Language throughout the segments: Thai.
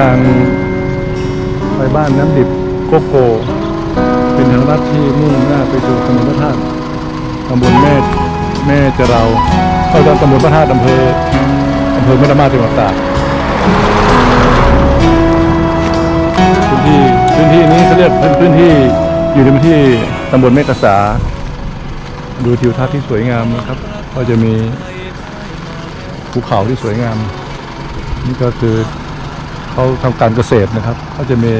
ทางไปบ้านน้ำดิบโกโก เป็นทางลัดที่มุ่งหน้าไปสู่ถนนพระธาตุตำบลแม่แม่จะเราเข้าจากตำบลพระธาตุอำเภออำเภอแม่ละมาจังหวัดตากพื้นที่พื้นที่นี้เขาเรียกเป็นพื้นที่อยู่ในพื้นที่ตำบลแม่กษา ดูทิวทัศน์ที่สวยงามนะครับ ก็จะมีภูเขาที่สวยงาม นี่ก็คือ เขาทำการเกษตรนะครับเขาจะมี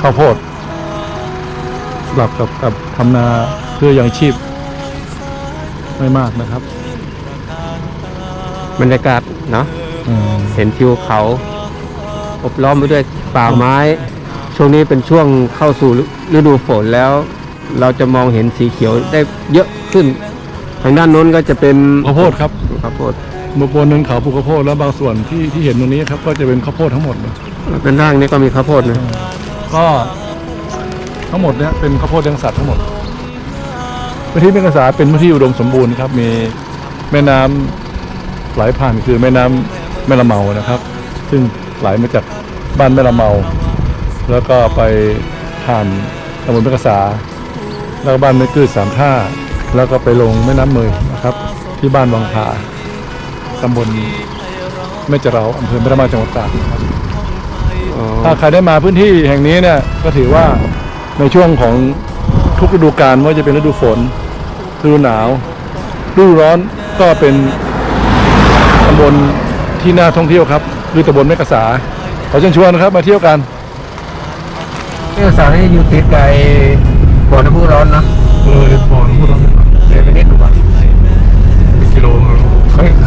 ข้าวโพดสลับกับกับทำนาเพื่อยังชีพไม่มากนะครับบรรยากาศเนาะอืมเห็นทิวเขาอบล้อมไปด้วยป่าไม้ ช่วงนี้เป็นช่วงเข้าสู่ฤดูฝนแล้ว เราจะมองเห็นสีเขียวได้เยอะขึ้น ทางด้านโน้นก็จะเป็นข้าวโพดครับ ข้าวโพด บนเนินเขาปลูกข้าวโพดแล้วบางส่วนที่ที่เห็นตรงนี้ครับ ก็จะเป็นข้าวโพดทั้งหมดเลยด้านล่างนี่ก็มีข้าวโพดนะก็ทั้งหมดเนี่ยเป็นข้าวโพดเลี้ยงสัตว์ทั้งหมดพื้นที่แม่กษาเป็นพื้นที่อุดมสมบูรณ์ครับ มีแม่น้ำไหลผ่านคือแม่น้ำแม่ละเมานะครับ ซึ่งไหลมาจากบ้านแม่ละเมา แล้วก็ไปผ่านตำบลแม่กษาแล้วก็บ้านแม่กืดสามท่า แล้วก็ไปลงแม่น้ำเมยนะครับ ที่บ้านวังผา ตำบลแม่จะเราอำเภอแม่ละเมาจังหวัดตากครับอ๋อถ้าใครได้มาพื้นที่แห่งนี้เนี่ยก็ถือว่าในช่วงของทุกฤดูกาลไม่ว่าจะเป็นฤดูฝนฤดูหนาวฤดูร้อนก็เป็นตำบลที่น่าท่องเที่ยวครับคือตำบลแม่กษาขอเชิญชวนนะครับมาเที่ยวกันนี่สารนี่อยู่ติดกับไอ้บ่อน้ำพุร้อนเนาะเออบ่อน้ำพุร้อนเดี๋ยวไปนิดดูก่อนกิโล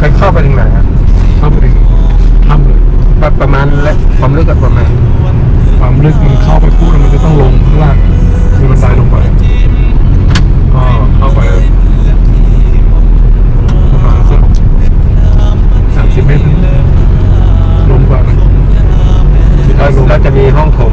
เคยเข้าไปถึงไหนครับเข้าไปถึงถ้ำเลยประประมาณและความลึกกับประมาณความลึกมันเข้าไปพูดมันจะต้องลงข้างล่างมีบันไดลงไปก็เข้าไปประมาณสักสามสิบเมตรลงกว่านั้นสุดท้ายลงแล้วจะมีห้องโถง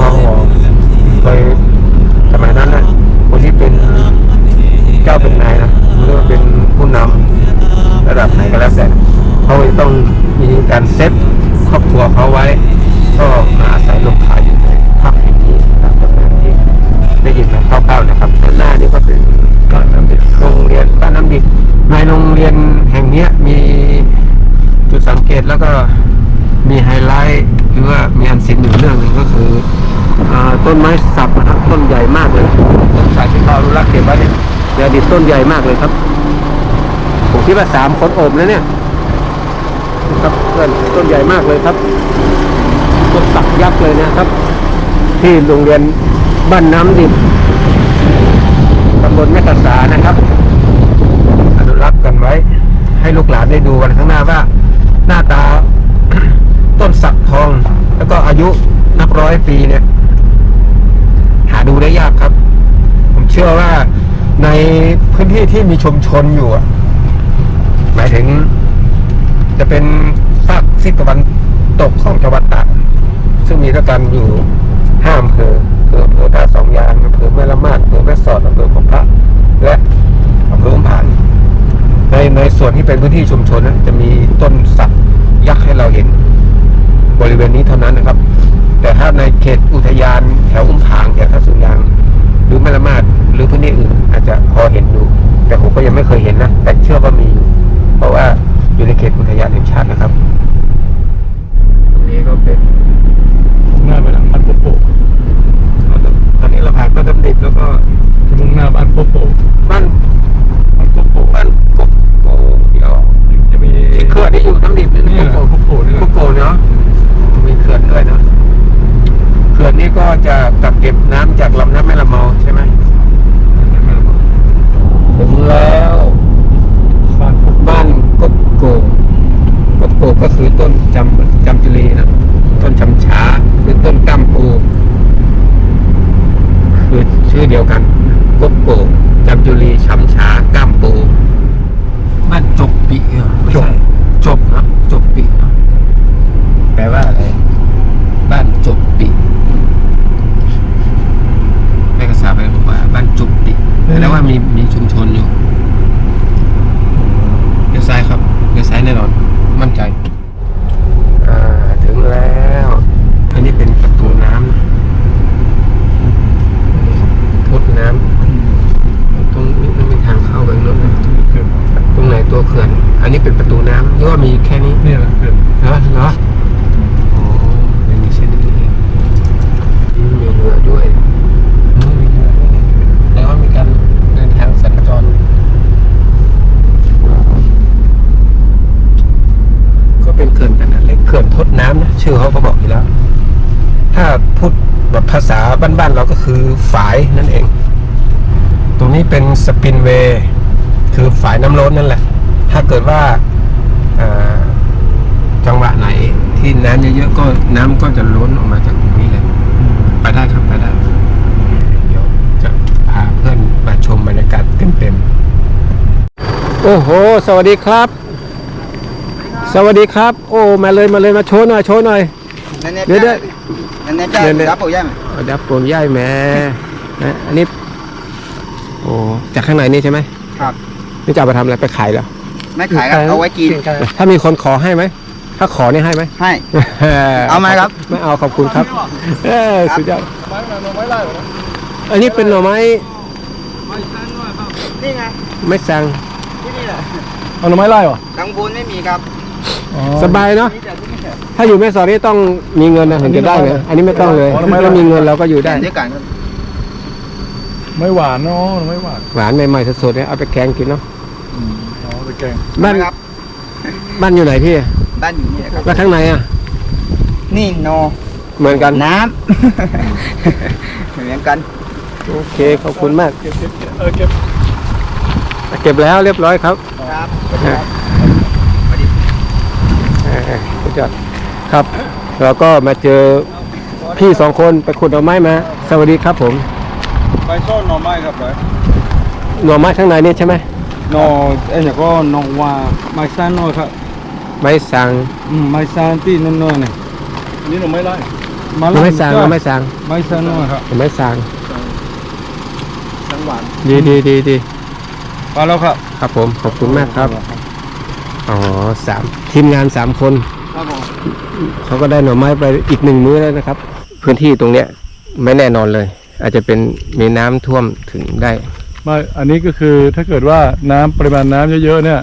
ของเจ้าพ่อวอโดยสมัยนั้นนะคนที่เป็นเจ้าเป็นนายนะหรือว่าเป็นผู้นำระดับไหนก็แล้วแต่เขาต้องมีการเซตครอบครัวเขาไว้ ก็มาอาศัยลบขายอยู่ในถ้ำแห่งนี้ตามตำนานที่ได้ยินมาคร่าวๆนะครับหน้านี่ก็เป็นบ้านน้ำดิบโรงเรียนบ้านน้ำดิบในโรงเรียนแห่งนี้มีจุดสังเกตแล้วก็มีไฮไลท์หรือว่ามีอันซินอยู่เรื่องหนึ่งก็คือ ต้นไม้สักนะครับต้นใหญ่มากเลยต้นสายที่เขาอนุรักษ์เก็บไว้เนี่ยในอดีตต้นใหญ่มากเลยครับผมคิดว่าสามคนโอบนะเนี่ยนะครับเพื่อนต้นใหญ่มากเลยครับต้นสักยักษ์เลยนะครับ ที่โรงเรียนบ้านน้ำดิบตำบลแม่กษานะครับ อนุรักษ์กันไว้ ให้ลูกหลานได้ดูกันข้างหน้าว่า หน้าตาต้นสักทอง แล้วก็อายุนับร้อยปีเนี่ย หาดูได้ยากครับ ผมเชื่อว่าในพื้น ที่ที่มีชุมชนอยู่อะหมายถึง จะเป็นภาคทิศตะวันตกของจังหวัดตากซึ่งมีด้วยกันอยู่ห้าอำเภอคืออำเภอท่าสองยางอำเภอแม่ละมาดอำเภอแม่สอดอำเภอของพระและอำเภออุ้มผางในในส่วนที่เป็นพื้นที่ชุมชนนั้น จะมีต้นสักยักษ์ให้เราเห็น บริเวณนี้เท่านั้นนะครับ แต่ถ้าในเขตอุทยานแถวอุ้มผางแถวท่าสุยางหรือแม่ละมาด รือพื้นที่อื่นอาจจะพอเห็นดูแต่ผมก็ยังไม่เคยเห็นนะ แต่เชื่อว่ามีเพราะว่าอยู่ในเขตอุทยานแห่งชาตินะครับตรงนี้ก็เป็นหน้าไปหลังบ้านโป๊ะโป๊ะตอนนี้เราผ่านก็ดำดิบแล้วก็มุ่งหน้าบ้านโปโปบ้านบ้านโปโปบ้านโปโปเดี๋ยวจะมีเขื่อนที่อยู่ตำดิบนี่โปโป๊ะโป๊โป๊ะเนาะมีเขื่อนด้วยนะเขื่อนนี้ก็จะกักเก็บน้ำจากลำน้ำแม่ละมอใช่ไหม ก็คือต้นจำจำจุลีนะต้นจำฉาหรือต้นกัมปูคือชื่อเดียวกันกบปูจำจุลีฉำฉากัมปูบ้านจบปีจบจบนะจบปีแปลว่าอะไรบ้านจบปีในภาษาไปบอกว่าบ้านจบปีแปลว่ามี ตรงไหนตัวเขื่อน อันนี้เป็นประตูน้ำหรือว่ามีแค่นี้นี่แหละเขื่อนเหรอเหรอโอ้เป็นเช่นนี้เองอืมมีเรือด้วยอืมมีเรือด้วยแล้วก็มีการเดินทางสัญจร ก็เป็นเขื่อนขนาดเล็กเขื่อนทดน้ำนะชื่อเขาก็บอกอยู่แล้ว ถ้าพูดแบบภาษาบ้านๆเราก็คือฝายนั่นเอง ตรงนี้เป็นสปินเวย์ คือฝายน้ำล้นนั่นแหละ ถ้าเกิดว่าอ่าจังหวะไหนที่น้ำเยอะๆก็น้ำก็จะล้นออกมาจากตรงนี้เลยไปได้ครับไปได้เดี๋ยวจะพาเพื่อนมาชมบรรยากาศเต็มๆโอ้โห สวัสดีครับ สวัสดีครับ โอ้มาเลยมาเลยมาโชว์หน่อยโชว์หน่อย Nenek Dia- dia, dia- nenek Nenek. dia dapur ya. เอาดับโกนย่ายแหม่นะอันนี้โอ้จากข้างในนี่ใช่ไหมครับนี่จะเอาไปทำอะไรไปขายเหรอ ไม่ขายครับเอาไว้กินถ้ามีคนขอให้ไหม ถ้าขอนี่ให้ไหมให้ เอาไหมครับ ไม่เอาขอบคุณครับ เออสุดยอดอันนี้เป็นหน่อไม้นี่ไงไม่สั่งที่นี่แหละเอาหน่อไม้ไล่เหรอทางบนไม่มีครับอ๋อสบายเนาะมีแต่ที่นี่แหละถ้าอยู่แม่สอดนี่ต้องมีเงินนะถึงจะได้นะอันนี้ไม่ต้องเลยอ๋อทำไมล่ะถ้ามีเงินเราก็อยู่ได้เดี๋ยวกันครับไม่หวานเนาะหน่อไม้หวานหวานใหม่ๆสดๆเนี่ยเอาไปแกงกินเนาะอืม อ๋อไปแกงบ้านครับบ้านอยู่ไหนพี่บ้านอยู่นี่แหละครับแล้วข้างในอะ นี่โนเหมือนกันน้ำ เหมือนกัน โอเคขอบคุณมากเก็บเก็บเก็บเออเก็บเก็บแล้วเรียบร้อยครับ ครับเออสุดยอดครับเราก็มาเจอพี่สองคนไปขุดหน่อไม้มาสวัสดีครับผม ไปซ่อนหน่อไม้ครับเลยหน่อไม้ข้างในนี่ใช่ไหม หน่อเอ้ยเนี่ยก็หน่อว่าไม้สั้นน้อยครับไม้สังอืมไม้สั้นที่น้อยๆเนี่ยอันนี่หน่อไม้ไล่มาไม้สังไม้สังไม้สั้นน้อยครับไม้สัง สังหวาน ดีดีดีดีไปแล้วครับครับผม ขอบคุณมากครับ อ๋อสามทีมงานสามคน ครับผมเขาก็ได้หน่อไม้ไปอีกหนึ่งมื้อแล้วนะครับ พื้นที่ตรงเนี้ยไม่แน่นอนเลย อาจจะเป็นมีน้ำท่วมถึงได้ ไม่อันนี้ก็คือถ้าเกิดว่าน้ำปริมาณน้ำเยอะๆเนี่ย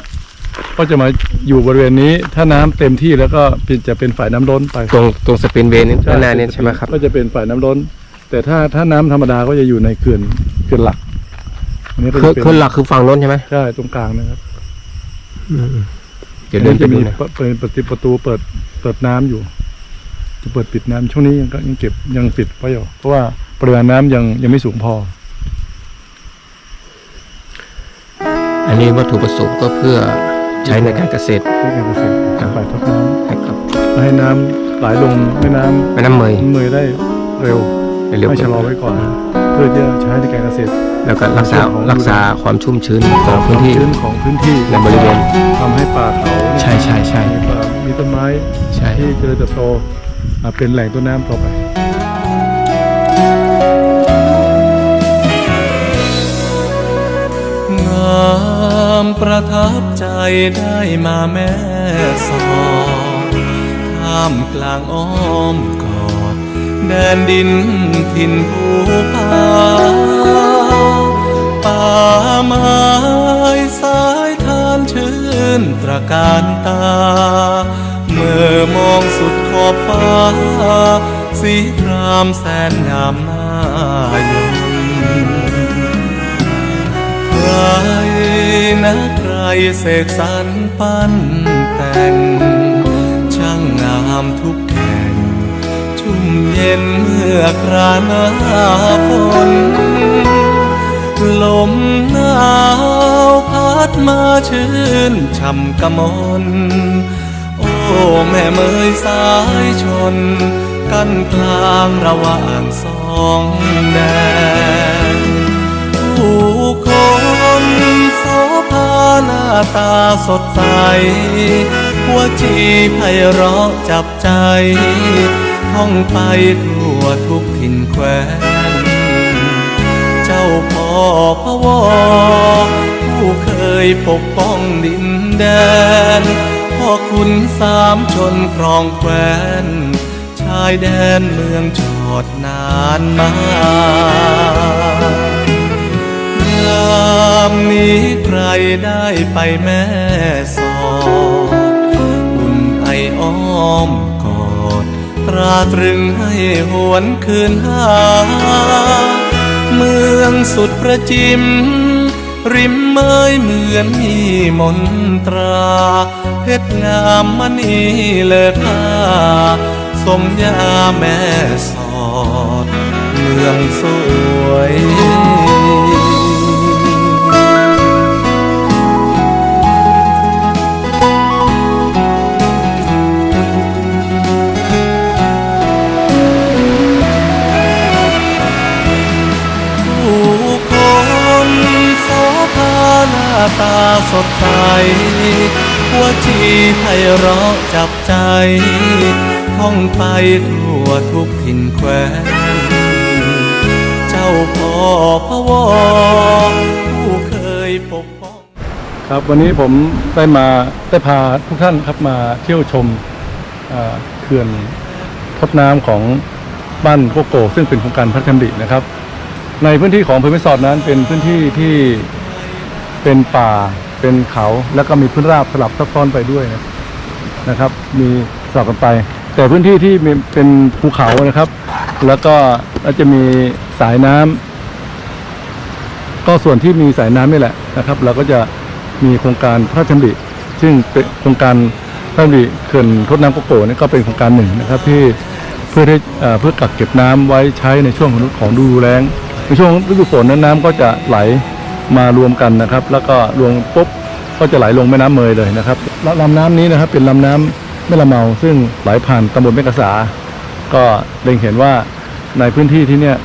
ก็จะมาอยู่บริเวณนี้ ถ้าน้ำเต็มที่แล้วก็เป็นจะเป็นฝ่ายน้ำล้นไปตรงตรงสปินเวย์นี่ด้านหน้านี่ใช่ไหมครับ ก็จะเป็นฝ่ายน้ำล้น แต่ถ้าถ้าน้ำธรรมดาก็จะอยู่ในเขื่อนเขื่อนหลักอันนี้ก็คือจะเป็นคือหลักคือฝั่งโน้นใช่ไหมใช่ตรงกลางนะครับเดี๋ยวเดินไปจะดูมีนะเปิดเปิดประตูประตูเปิดเปิดน้ำอยู่ จะเปิดปิดน้ำช่วงนี้ยังก็ยังเก็บยังปิดไว้อยู่เพราะว่าปริมาณน้ำยังยังไม่สูงพอ อันนี้วัตถุประสงค์ก็เพื่อใช้ในการเกษตรเพื่อการเกษตรครับฝ่ายทดน้ให้กับำให้น้ำไหลลงแม่น้แม่น้ำเมยำเมยได้เร็วให้เร็วไม่ชะลอไว้ก่อน เพื่อที่จะใช้ในการเกษตรแล้วก็รักษารักษาความชุ่มชื้นของพื้นที่ ชื้นของพื้นที่ในบริเวณทำให้ป่าเขาเนี่ยใช่ใช่ใช่ มีป่ามีต้นไม้ใช่ ที่เจริญเติบโตอ่าเป็นแหล่งต้นน้ำต่อไป งาม ประทับใจได้มาแม่สอดท่ามกลางอ้อมกอด แดนดินถิ่นภูผาป่าไม้สายทานชื่นตระการตา เมื่อมองสุดขอบฟ้า สีครามแสนงามน่ายนใคร นะใครเสกสรรปั้นแต่ง ช่างงามทุกแห่ง ชุ่มเย็นเมื่อคราหน้าฝนลมหนาวพัดมาชื่นช่ำกะมนโอ้แม่เมยสายชน กันกลางระหว่างสองแดน หน้าตาสดใสหัวจีไพเราะจับใจ ท่องไปทั่วทุกถิ่นแคว้น เจ้าพ่อพะวอผู้เคยปกป้องดินแดน พ่อคุณสามชนครองแคว้น ชายแดนเมืองจอดนานมาามนี้ใครได้ไปแม่สอดอุ่นไออ้อมกอด ตราตรึงให้หวนคืนหา เมืองสุดประจิม ริมเมยเหมือนมีมนตรา เพชรงามมณีเลิศค่าสมยาแม่สอด เมืองสวย สดใส หัวจีไพเราะจับใจ ท่องไปทั่วทุกถิ่นแคว้น เจ้าพ่อพะวอผู้เคยปกป้อง ครับวันนี้ผมได้มาได้พาทุกท่านครับมาเที่ยวชมอ่าเขื่อนทดน้ำของบ้านโกโกซึ่งเป็นโครงการพระราดินะครับ ในพื้นที่ของอำเภอแม่สอดนั้นเป็นพื้นที่ที่เป็นป่า เป็นเขาแล้วก็มีพื้นราบสลับซับซ้อนไปด้วยนะนะครับ มีสลับกันไป แต่พื้นที่ที่เป็นภูเขานะครับ แล้วก็จะมีสายน้ำก็ส่วนที่มีสายน้ำนี่แหละนะครับ เราก็จะมีโครงการพระราชดำริซึ่งเป็นโครงการพระราชดำริเขื่อนทดน้ำโกโก้นี่ก็เป็นโครงการหนึ่งนะครับ ที่เพื่อที่เอ่อเพื่อกักเก็บน้ำไว้ใช้ในช่วงของของดูแล้งในช่วงฤดูฝนนั้นน้ำก็จะไหล มารวมกันนะครับ แล้วก็รวมปุ๊บก็จะไหลลงแม่น้ำเมยเลยนะครับลำน้ำนี้นะครับเป็นลำน้ำแม่ละเมา ซึ่งไหลผ่านตำบลแม่กษา ก็เล็งเห็นว่าในพื้นที่ที่เนี่ย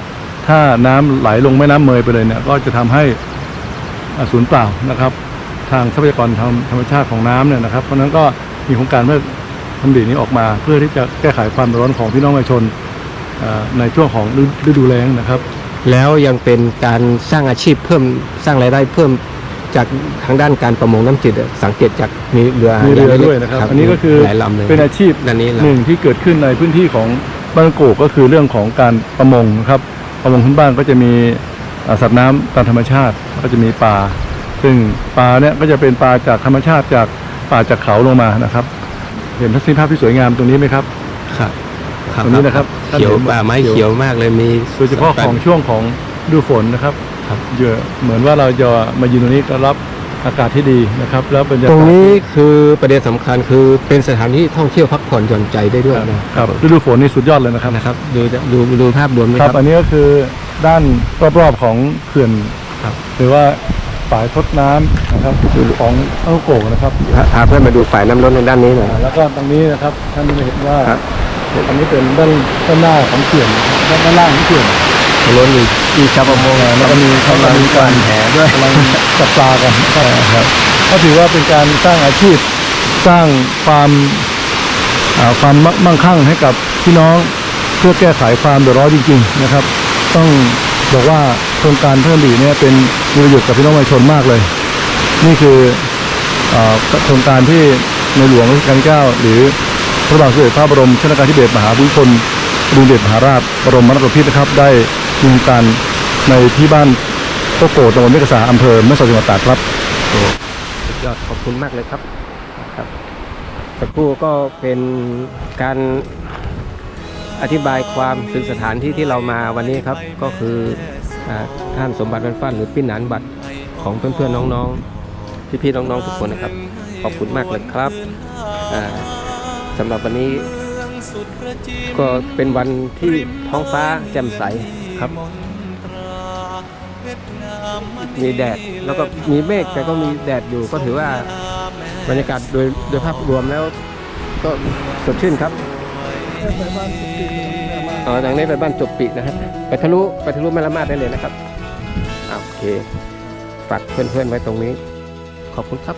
ถ้าน้ำไหลลงแม่น้ำเมยไปเลยเนี่ยก็จะทำให้อสูญเปล่านะครับ ทางทรัพยากรทางธรรมชาติของน้ำเนี่ยนะครับ เพราะนั้นก็มีโครงการเพื่อทำดีนี้ออกมา เพื่อที่จะแก้ไขความร้อนของพี่น้องประชาชนในช่วงของฤดูแล้งนะครับ แล้วยังเป็นการสร้างอาชีพเพิ่มสร้างรายได้เพิ่มจากทางด้านการประมงน้ำจืดอะสังเกตจากมีเรือมีเรือด้วยนะครับอันนี้ก็คือหลายลำเลยเป็นอาชีพด้านนี้หนึ่งที่เกิดขึ้นในพื้นที่ของบ้านโกกก็คือเรื่องของการประมงนะครับประมงพื้นบ้านก็จะมีอ่าสัตว์น้ำตามธรรมชาติก็จะมีปลาซึ่งปลาเนี่ยก็จะเป็นปลาจากธรรมชาติจากป่าจากเขาลงมานะครับ เห็นทัศนียภาพที่สวยงามตรงนี้ไหมครับ ครับ ตรงนี้นะครับเขียวป่าไม้เขียวมากเลยมีโดยเฉพาะของช่วงของฤดูฝนนะครับครับเยอะเหมือนว่าเราจะมายืนตรงนี้ก็รับอากาศที่ดีนะครับ แล้วบรรยากาศตรงนี้คือประเด็นสำคัญคือเป็นสถานที่ท่องเที่ยวพักผ่อนหย่อนใจได้ด้วยนะครับฤดูฝนนี่สุดยอดเลยนะครับนะครับดูดูดูภาพรวมไหมคครัรับบอันนี้ก็คือด้านรอบๆของเขื่อนครับหรือว่าฝายทดน้ำนะครับของอังโกกนะครับพาพาเพื่อนมาดูฝ่ายน้ำล้นในด้านนี้หน่อยแล้วก็ตรงนี้นะครับท่านจะเห็นว่าครับ อันนี้เป็นด้านด้านหน้าของเขื่อนด้านด้านล่างของเขื่อนล้นมีมีชาวประมงแล้วก็มีเขากำลังมีการแหด้วยกำลังจับปลากันครับก็ถือว่าเป็นการสร้างอาชีพสร้างความอ่าความมั่งมั่งคั่งให้กับพี่น้องเพื่อแก้ไขความเดือดร้อนจริง ๆ นะครับ ต้องบอกว่าโครงการเพิ่มดีเนี่ยเป็นมีประโยชน์กับพี่น้องประชาชนมากเลย นี่คือเอ่อโครงการที่ในหลวงรัชกาลที่9หรือ พระบาทสมเด็จพระบรมชนกาธิเบศรมหาภูมิพลอดุลยเดชมหาราชบรมนาถบพิตรนะครับ ได้มีโครงการในที่บ้านโกโกตำบลเมกษาอำเภอแม่สอดจังหวัดตราดครับสุดยอดขอบคุณมากเลยครับครับสักครู่ก็เป็นการอธิบายความถึงสถานที่ที่เรามาวันนี้ครับ ก็คือท่านสมบัติวันฟ้านหรือปิ้นหนานบัตรของเพื่อนๆน้องๆพี่ๆน้องๆทุกคนนะครับ ขอบคุณมากเลยครับอ่า สำหรับวันนี้ก็เป็นวันที่ท้องฟ้าแจ่มใสครับ มีแดดแล้วก็มีเมฆแต่ก็มีแดดอยู่ก็ถือว่าบรรยากาศโดยโดยภาพรวมแล้ว ก็สดชื่นครับอ๋อทางนี้ไปบ้านจบปินะครับไปทะลุไปทะลุแม่ละมาดได้เลยนะครับอโอเคฝากเพื่อนๆไว้ตรงนี้ ขอบคุณครับ